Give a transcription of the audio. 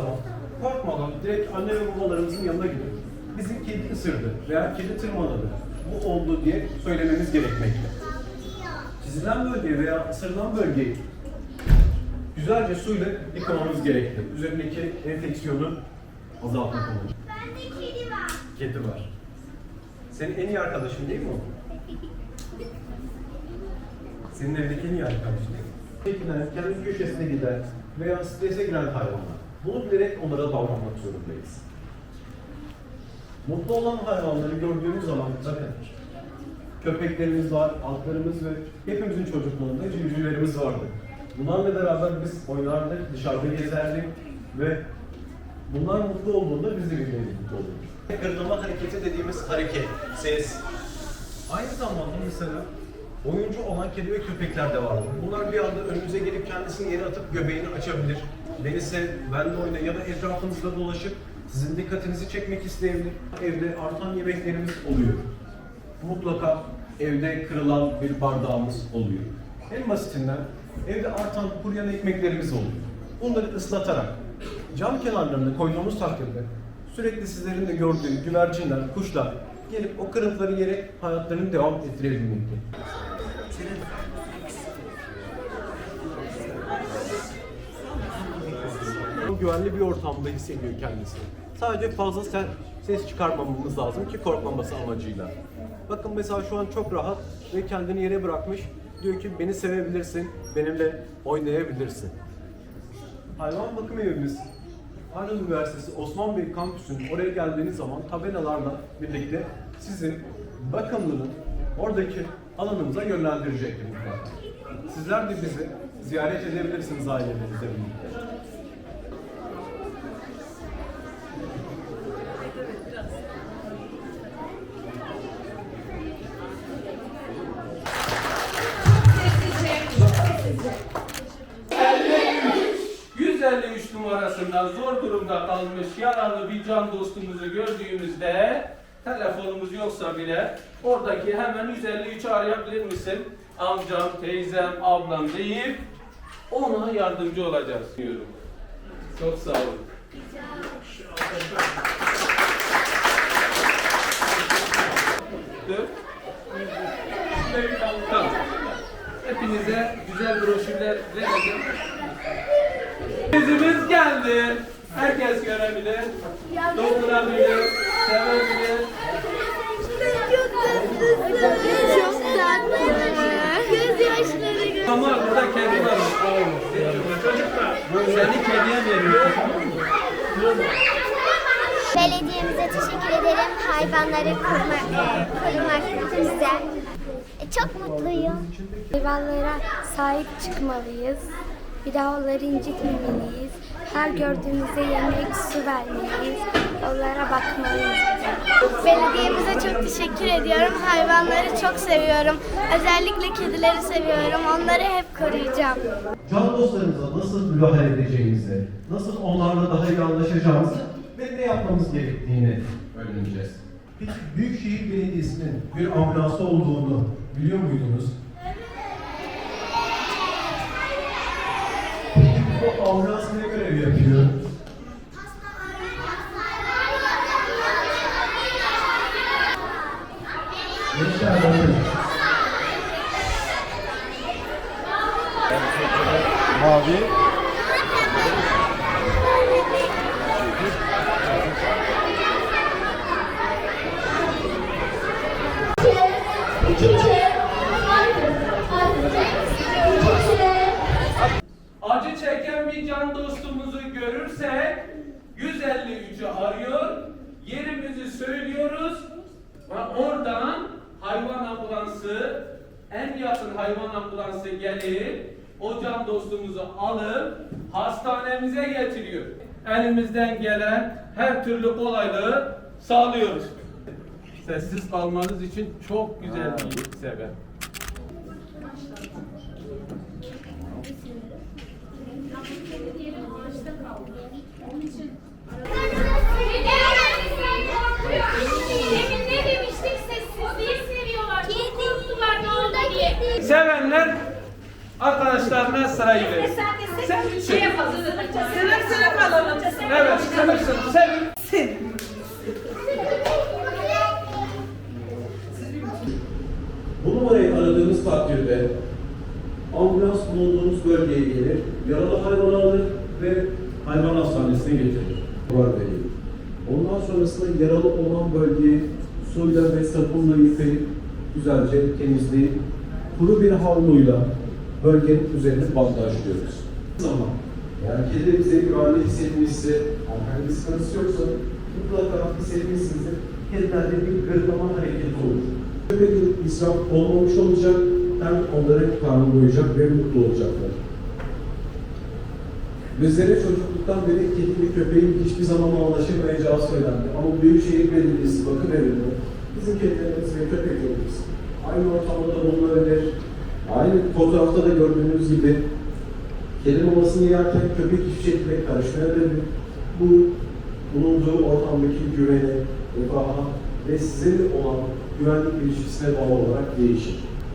zaman korkmadan direkt anne ve babalarımızın yanına gidip bizim kedi ısırdı veya kedi tırmaladı. Bu oldu diye söylememiz gerekmekte. Çizilen bölgeyi veya ısırılan bölgeyi güzelce suyla yıkamamız gerekli. Üzerindeki enfeksiyonu azaltmak amacı. Bende kedi var. Kedi var. Senin en iyi arkadaşın değil mi o? Senin evdeki en iyi arkadaşın değil mi? Çekilen, kendi köşesine giden veya strese giren hayvanlar. Bunu bilerek onlara davranmak zorundayız. Mutlu olan hayvanları gördüğümüz zaman bakın köpeklerimiz var, atlarımız ve hepimizin çocukluğunda civcivlerimiz vardı. Bunlarla beraber biz oynardık, dışarıda gezerdik ve bunlar mutlu olduğunda biz de birbirimiz mutlu olurduk. Kırılma hareketi dediğimiz hareket, ses. Aynı zamanda mesela oyuncu olan kedi ve köpekler de vardır. Bunlar bir anda önümüze gelip kendisini yere atıp göbeğini açabilir. Beni sev, benle oyna ya da etrafınızda dolaşıp sizin dikkatinizi çekmek isteyebilir. Evde artan yemeklerimiz oluyor. Mutlaka evde kırılan bir bardağımız oluyor. En basitinden evde artan kuruyan ekmeklerimiz oluyor. Bunları ıslatarak cam kenarlarına koyduğumuz takdirde sürekli sizlerin de gördüğü güvercinler, kuşlar gelip o kırıntıları yiyerek hayatlarını devam ettirebilmekte. Güvenli bir ortamda hissediyor kendisini. Sadece fazla sen, ses çıkarmamamız lazım ki korkmaması amacıyla. Bakın mesela şu an çok rahat ve kendini yere bırakmış. Diyor ki beni sevebilirsin, benimle oynayabilirsin. Hayvan bakım evimiz Harun Üniversitesi Osman Bey kampüsünün oraya geldiğiniz zaman tabelalarla birlikte sizin bakımlının oradaki alanımıza yönlendirecektir mutlaka. Sizler de bizi ziyaret edebilirsiniz ailenizle birlikte. 153 numarasından zor durumda kalmış yaralı bir can dostumuzu gördüğümüzde telefonumuz yoksa bile oradaki hemen 153'ü arayabilir misin? Amcam, teyzem, ablam deyip ona yardımcı olacağız diyorum. Çok sağ olun. Hepinize güzel broşürler vereceğim. Yüzümüz geldi. Herkes görebilir, dokunabilir, sevebilir. Çok tatlı. Göz yaşları gö- Ama burada kedi var. Çocuklar, seni kediye veriyorum. Belediyemize teşekkür ederim. Hayvanları korumak, e, korumak bize. E, çok mutluyum. Hayvanlara sahip çıkmalıyız. Bir daha onları incitmemeliyiz. Her gördüğümüzde yemek, su vermeliyiz. Onlara bakmalıyız. Belediyemize çok teşekkür ediyorum. Hayvanları çok seviyorum. Özellikle kedileri seviyorum. Onları hep koruyacağım. Can dostlarımıza nasıl müdahale edeceğimizi, nasıl onlarla daha iyi anlaşacağımızı ve ne yapmamız gerektiğini öğreneceğiz. Peki Büyükşehir Belediyesi'nin bir ambulansı olduğunu biliyor muydunuz? Mavi. Acı çeken bir can dostumuzu görürsek 153'ü arıyor, yerimizi söylüyoruz ve oradan hayvan ambulansı, en yakın hayvan ambulansı gelip o can dostumuzu alıp hastanemize getiriyor. Elimizden gelen her türlü kolaylığı sağlıyoruz. Sessiz kalmanız için çok güzel bir sebep. Demin ne demiştik? Sessizliği seviyorlar. Çok korktular ne oldu diye. Sevenler arkadaşlarına sırayı verir. Sen de sen şey yapalım. Sıra sıra kalalım. Evet. Sınırsın, sevin. Bu numarayı aradığınız takdirde ambulans bulunduğunuz bölgeye gelir, yaralı hayvanı alır ve hayvan hastanesine getirir. Var veriyor. Ondan sonrasında yaralı olan bölgeyi suyla ve sabunla yıkayıp güzelce temizleyip kuru bir havluyla bölgenin üzerine bandajlıyoruz. Zaman yani kedimize güvenli hissetmişse, herhangi bir sıkıntısı yoksa mutlaka hissetmişsinizdir. Kedilerde bir gırtlama hareketi olur. Böyle bir israf olmamış olacak, hem onların karnı doyacak ve mutlu olacaklar. Bizlere çocukluktan beri kedi ve köpeğin hiçbir zaman anlaşılmayacağı söylendi. Ama Büyükşehir Belediyesi bakım evinde bizim kedilerimiz ve köpeklerimiz aynı ortamda bulunabilir. Aynı fotoğrafta da gördüğünüz gibi kedi mamasını yerken köpek hiçbir şekilde karışmayabilir. Bu bulunduğu ortamdaki güvene, refaha ve size olan güvenlik ilişkisine bağlı olarak değişir.